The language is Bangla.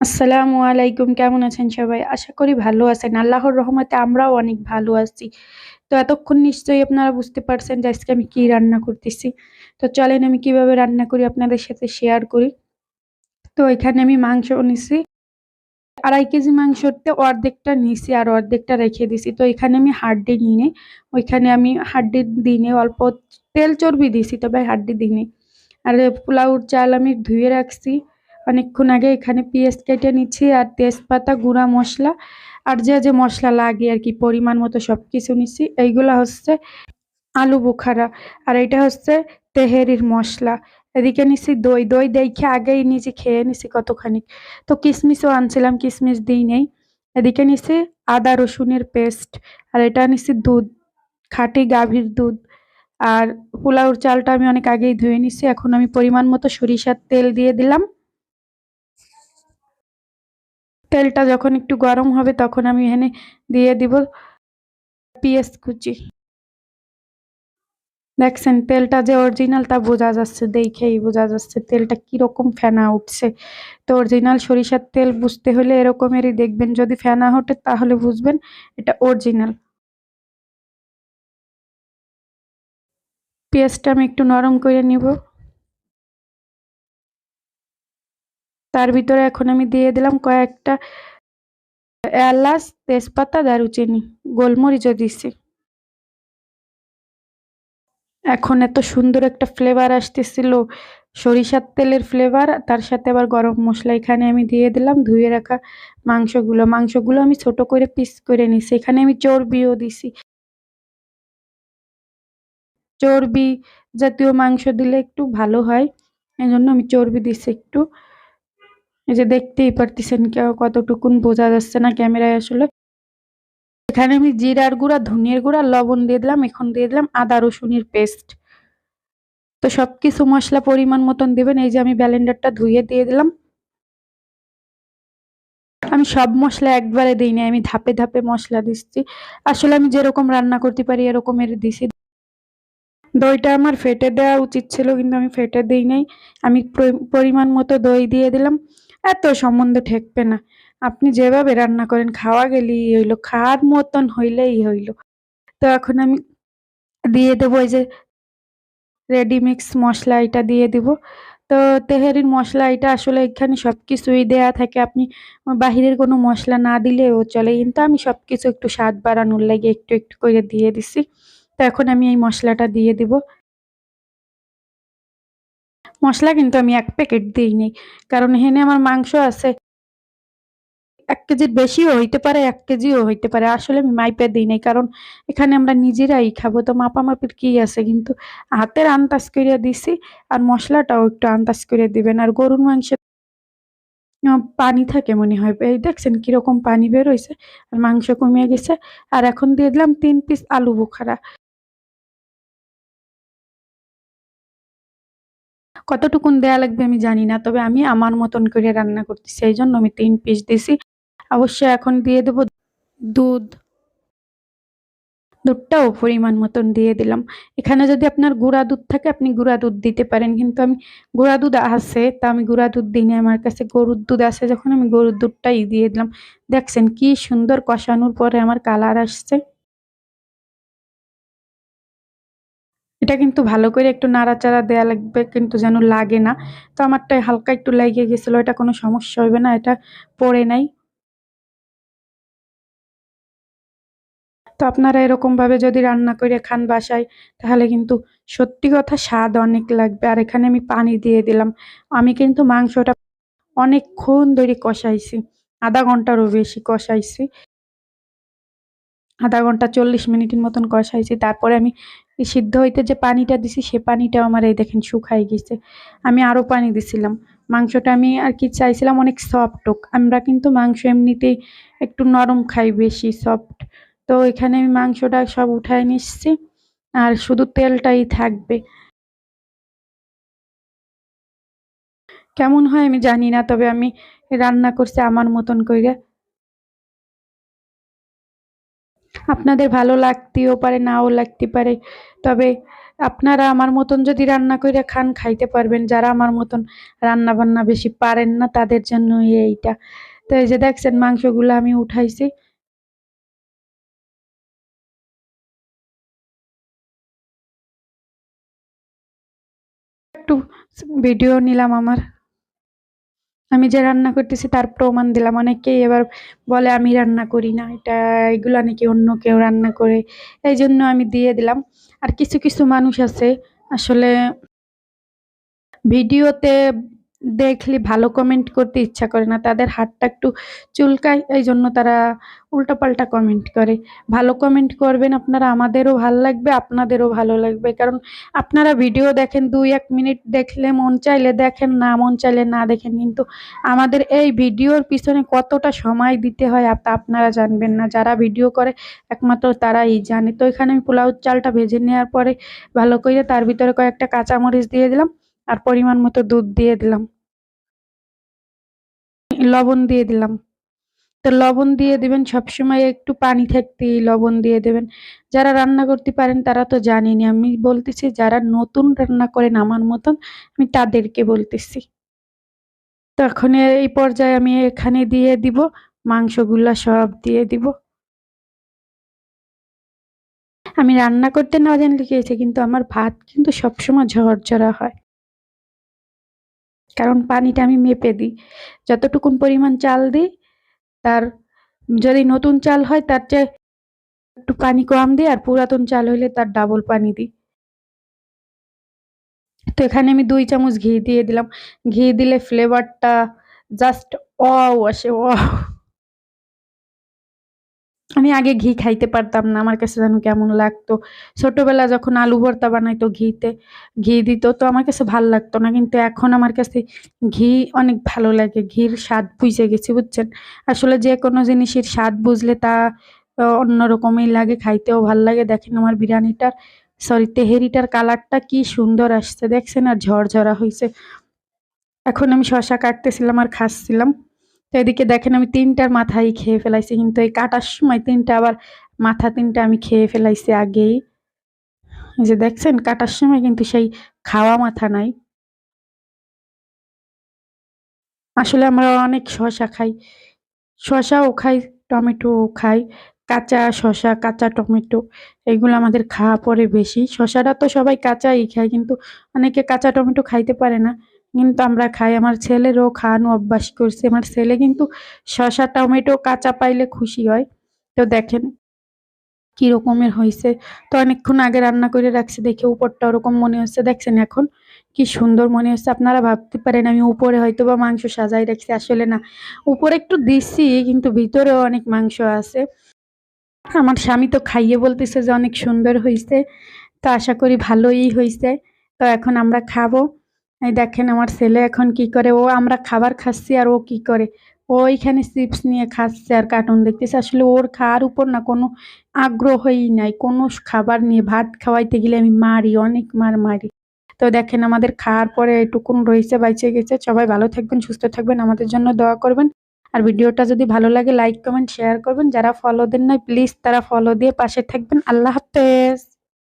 আসসালামু আলাইকুম, কেমন আছেন সবাই? আশা করি ভালো আছেন। আল্লাহর রহমতে আমরাও অনেক ভালো আছি। তো এতক্ষণ নিশ্চয়ই আপনারা বুঝতে পারছেন যে আজকে আমি কি রান্না করতেছি। তো চলেন আমি কীভাবে রান্না করি আপনাদের সাথে শেয়ার করি। তো এখানে আমি মাংস নিছি। আড়াই কেজি মাংসতে অর্ধেকটা নিছি আর অর্ধেকটা রেখে দিছি। তো এখানে আমি হাড্ডি নাই। ওইখানে আমি হাড্ডি দিই নাই অল্প তেল চর্বি দিছি, তবে হাড্ডি দিনে। আর পোলাওর চাল আমি ধুয়ে রাখছি। অনেকক্ষণ আগে এখানে পেঁয়াজ কেটে নিচ্ছি আর তেজপাতা, গুঁড়া মশলা আর যে যে মশলা লাগে আর কি, পরিমাণ মতো সব কিছু নিচ্ছি। এইগুলো হচ্ছে আলু বোখারা আর এটা হচ্ছে তেহেরির মশলা। এদিকে নিচ্ছি দই দই দেখে আগেই নিচে খেয়ে নিছি কতখানি। তো কিশমিশও আনছিলাম কিশমিশ দিই নেই। এদিকে নিচ্ছি আদা রসুনের পেস্ট আর এটা নিচ্ছি দুধ, খাঁটি গাভীর দুধ। আর পোলাওর চালটা আমি অনেক আগেই ধুয়ে নিছি এখন আমি পরিমাণ মতো সরিষার তেল দিয়ে দিলাম। তেলটা যখন একটু গরম হবে, তখন আমি এখানে দিয়ে দিব পেঁয়াজ কুচি। দেখছেন, তেলটা যে অরিজিনাল তা বোঝা যাচ্ছে, দেখেই বোঝা যাচ্ছে তেলটা কীরকম ফেনা উঠছে। তো অরিজিনাল সরিষার তেল বুঝতে হলে এরকমেরই দেখবেন, যদি ফেনা ওঠে তাহলে বুঝবেন এটা অরিজিনাল পেঁয়াজটা আমি একটু নরম করে নিব। তার ভিতরে এখন আমি দিয়ে দিলাম কয়েকটা এলাচ, তেজপাতা, দারুচিনি গোলমরিচও দিছি। এখন এত সুন্দর একটা ফ্লেভার আসতেছিল, সরিষার তেলের ফ্লেভার তার সাথে আবার গরম মশলা এখানে আমি দিয়ে দিলাম, ধুয়ে রাখা মাংসগুলো। মাংসগুলো আমি ছোট করে পিস করে নিছি, এখানে আমি চর্বিও দিছি। চর্বি জাতীয় মাংস দিলে একটু ভালো হয় এই জন্য আমি চর্বি দিছি একটু। এই যে দেখতেই পারতেছেন কেউ কতটুকুন বোঝা যাচ্ছে না ক্যামেরায় আসলে। এখানে আমি জিরার গুঁড়া, ধনিয়ার গুঁড়া, লবণ দিয়ে দিলাম, এখন দিয়ে দিলাম আদা, রসুনের পেস্ট। তো সবকিছু মশলা পরিমাণ মতন দেবেন, এই যে আমি ব্যালেন্ডারটা ধুয়ে দিয়ে দিলাম। আমি সব মশলা একবারে দিই না আমি ধাপে ধাপে মশলা দিচ্ছি। আসলে আমি যেরকম রান্না করতে পারি এরকমের দিছি। দইটা আমার ফেটে দেওয়া উচিত ছিল, কিন্তু আমি ফেটে দিই নাই। আমি পরিমাণ মতো দই দিয়ে দিলাম। এত সম্বন্ধ ঠেকবে না। আপনি যেভাবে রান্না করেন, খাওয়া গেলেই হইল, খাওয়ার মতন হইলেই হইল। তো এখন আমি দিয়ে দেবো এই যে রেডিমিক্স মশলা এটা দিয়ে দিব। তো তেহারির মশলা এটা আসলে এখানে সব কিছুই দেয়া থাকে। আপনি বাহিরের কোনো মশলা না দিলেও চলে। কিন্তু আমি সব কিছু একটু স্বাদ বাড়ানোর লাগে একটু একটু করে দিয়ে দিছি। তো এখন আমি এই মশলাটা দিয়ে দিব। মশলা কিন্তু আমি এক প্যাকেট দিইনি। কারণ এখানে আমার মাংস আছে। এক কেজির বেশিও হইতে পারে, এক কেজিও হইতে পারে। আসলে আমি মাইপে দিই নাই কারণ এখানে আমরা নিজেরাই খাব। তো মাপামাপির কি আছে? কিন্তু হাতের আন্দাজ করে দিছি আর মশলাটাও একটু আন্দাজ করে দিবেন। আর গরুর মাংসে পানি থাকে মনে হয়। এই দেখছেন কীরকম পানি বেরোইছে আর মাংস কমিয়ে গেছে। আর এখন দিয়ে দিলাম তিন পিস আলু বোখারা। কতটুকুন দেয়া লাগবে আমি জানি না, তবে আমি আমার মতন করে রান্না করতেছি, এই জন্য আমি তিন পিস দিছি। অবশ্যই এখন দিয়ে দেব দুধ। দুধটাও পরিমাণ মতন দিয়ে দিলাম। এখানে যদি আপনার গুঁড়া দুধ থাকে, আপনি গুঁড়া দুধ দিতে পারেন। কিন্তু আমি গুঁড়া দুধ আছে, তা আমি গুঁড়া দুধ দিই না। আমার কাছে গরুর দুধ আছে, যখন আমি গরুর দুধটাই দিয়ে দিলাম। দেখছেন কি সুন্দর কষানোর পরে আমার কালার আসছে। এটা কিন্তু ভালো করে একটু নাড়াচাড়া দেওয়া লাগবে, কিন্তু যেন লাগে না। তো আমারটাই হালকা একটু লেগে গেছিল, এটা কোনো সমস্যা হবে না, এটা পড়ে নাই। তো আপনারা এরকমভাবে যদি রান্না করে খান বাসায়, তাহলে কিন্তু সত্যি কথা স্বাদ অনেক লাগবে। আর এখানে আমি পানি দিয়ে দিলাম। আমি কিন্তু মাংসটা অনেকক্ষণ ধরে কষাইছি, আধা ঘন্টারও বেশি কষাইছি। আধা ঘণ্টা চল্লিশ মিনিটের মতন কষাইছি, তারপরে আমি সিদ্ধ হইতে যে পানিটা দিছি, সে পানিটাও আমার এই দেখেন শুকাই গেছে। আমি আরও পানি দিছিলাম। মাংসটা আমি আর কি চাইছিলাম, অনেক সফট হোক। আমরা কিন্তু মাংস এমনিতেই একটু নরম খাই বেশি সফট তো এখানে আমি মাংসটা সব উঠায় নিচ্ছি, আর শুধু তেলটাই থাকবে। কেমন হয় আমি জানি না, তবে আমি রান্না করছি আমার মতন করে আপনাদের ভালো লাগতেও পারে, নাও লাগতে পারে। তবে আপনারা আমার মতন যদি রান্না করে খান, খাইতে পারবেন। যারা আমার মতন রান্না বান্না বেশি পারেন না, তাদের জন্য এইটা। তো এই যে দেখছেন, মাংসগুলো আমি উঠাইছি। একটু ভিডিও নিলাম আমার। আমি যে রান্না করতেছি তার প্রমাণ দিলাম। অনেকেই এবার বলে, আমি রান্না করি না। এটা, এগুলো নাকি অন্য কেউ রান্না করে। এই জন্য আমি দিয়ে দিলাম। আর কিছু কিছু মানুষ আছে, আসলে ভিডিওতে দেখলে ভালো কমেন্ট করতে ইচ্ছা করে না। তাদের হাতটা একটু চুলকায় এই জন্য তারা উল্টাপাল্টা কমেন্ট করে। ভালো কমেন্ট করবেন, আপনারা আমাদেরও ভালো লাগবে, আপনাদেরও ভালো লাগবে। কারণ আপনারা ভিডিও দেখেন, দুই এক মিনিট দেখলে মন চাইলে দেখেন, না মন চাইলে না দেখেন। কিন্তু আমাদের এই ভিডিওর পিছনে কতটা সময় দিতে হয় তা আপনারা জানবেন না। যারা ভিডিও করে, একমাত্র তারাই জানে। তো এখানে আমি পোলাও চালটা ভেজে নেওয়ার পরে ভালো করে তার ভিতরে কয়েকটা কাঁচামরিচ দিয়ে দিলাম। আর পরিমাণ মতো দুধ দিয়ে দিলাম। লবণ দিয়ে দিলাম। তো লবণ দিয়ে দিবেন, সবসময় একটু পানি থাকতেই লবণ দিয়ে দেবেন। যারা রান্না করতে পারেন তারা তো জানেনই, আমি বলতেছি যারা নতুন রান্না করেন আমার মতন, আমি তাদেরকে বলতেছি। তো এখন এই পর্যায়ে আমি এখানে দিয়ে দিব, মাংসগুলা সব দিয়ে দিব। আমি রান্না করতে না জানলে কিন্তু আমার ভাত কিন্তু সবসময় ঝরঝরা হয়। কারণ পানিটা আমি মেপে দিই। যতটুকুন পরিমাণ চাল দিই, তার যদি নতুন চাল হয়, তার চেয়ে একটু পানি কম দিই আর পুরাতন চাল হইলে তার ডাবল পানি দিই। তো এখানে আমি দুই চামচ ঘি দিয়ে দিলাম। ঘি দিলে ফ্লেভারটা জাস্ট ও আসে ওয়াও আমি আগে ঘি খাইতে পারতাম না, আমার কাছে যেন কেমন লাগতো। ছোটবেলা যখন আলু ভর্তা বানাইতো ঘিতে, ঘি দিত, তো আমার কাছে ভালো লাগতো না, কিন্তু এখন আমার কাছে ঘি অনেক ভালো লাগে, ঘির স্বাদ বুঝে গেছি, বুঝছেন? আসলে যে কোনো জিনিসের স্বাদ বুঝলে তা অন্যরকমই লাগে, খাইতেও ভালো লাগে। দেখেন আমার বিরিয়ানিটার সরি তেহেরিটার কালারটা কি সুন্দর আসছে, দেখছেন? আর ঝরঝরা হয়েছে এখন আমি শশা কাটতেছিলাম আর খাচ্ছিলাম। তো এদিকে দেখেন আমি তিনটার মাথাই খেয়ে ফেলাইছি, কিন্তু এই কাটার সময় তিনটা আবার মাথা তিনটা আমি খেয়ে ফেলাইছি আগেই। যে দেখছেন, কাটার সময় কিন্তু সেই খাওয়া মাথা নাই। আসলে আমরা অনেক শশা খাই। শশাও খাই, টমেটোও খাই, কাঁচা শসা, কাঁচা টমেটো, এগুলো আমাদের খাওয়া পরে বেশি। শশাটা তো সবাই কাঁচাই খায়, কিন্তু অনেকে কাঁচা টমেটো খাইতে পারে না। কিন্তু আমরা খাই। আমার ছেলেরও খাওয়ানো অভ্যাস করছে। আমার ছেলে কিন্তু শসা, টমেটো, কাঁচা পাইলে খুশি হয়। তো দেখেন কি রকমের হয়েছে। তো অনেকক্ষণ আগে রান্না করে রাখছি দেখে উপরটা ওরকম মনে হচ্ছে। দেখছেন এখন কি সুন্দর মনে হচ্ছে। আপনারা ভাবতে পারেন আমি উপরে হয়তো বা মাংস সাজাই রাখছি। আসলে না, উপরে একটু দিছি কিন্তু ভিতরেও অনেক মাংস আছে। আমার স্বামী তো খাইয়ে বলতেছে যে অনেক সুন্দর হয়েছে তো আশা করি ভালোই হয়েছে তো এখন আমরা খাব। এই দেখেন আমার ছেলে এখন কি করে? ও আমরা খাবার খাচ্ছি আর ও কি করে? ও ওইখানে চিপস নিয়ে খাচ্ছে আর কার্টুন দেখতেছে। আসলে ওর খাওয়ার উপর না কোনো আগ্রহই নাই। কোনো খাবার নিয়ে ভাত খাওয়াইতে গেলে আমি মারি, অনেক মার মারি। তো দেখেন আমাদের খাওয়ার পরে এটুকুন রয়েছে, বাইচে গেছে। সবাই ভালো থাকবেন, সুস্থ থাকবেন, আমাদের জন্য দোয়া করবেন। আর ভিডিওটা যদি ভালো লাগে লাইক কমেন্ট শেয়ার করবেন। যারা ফলো দেন নাই প্লিজ তারা ফলো দিয়ে পাশে থাকবেন। আল্লাহ হাফেজ।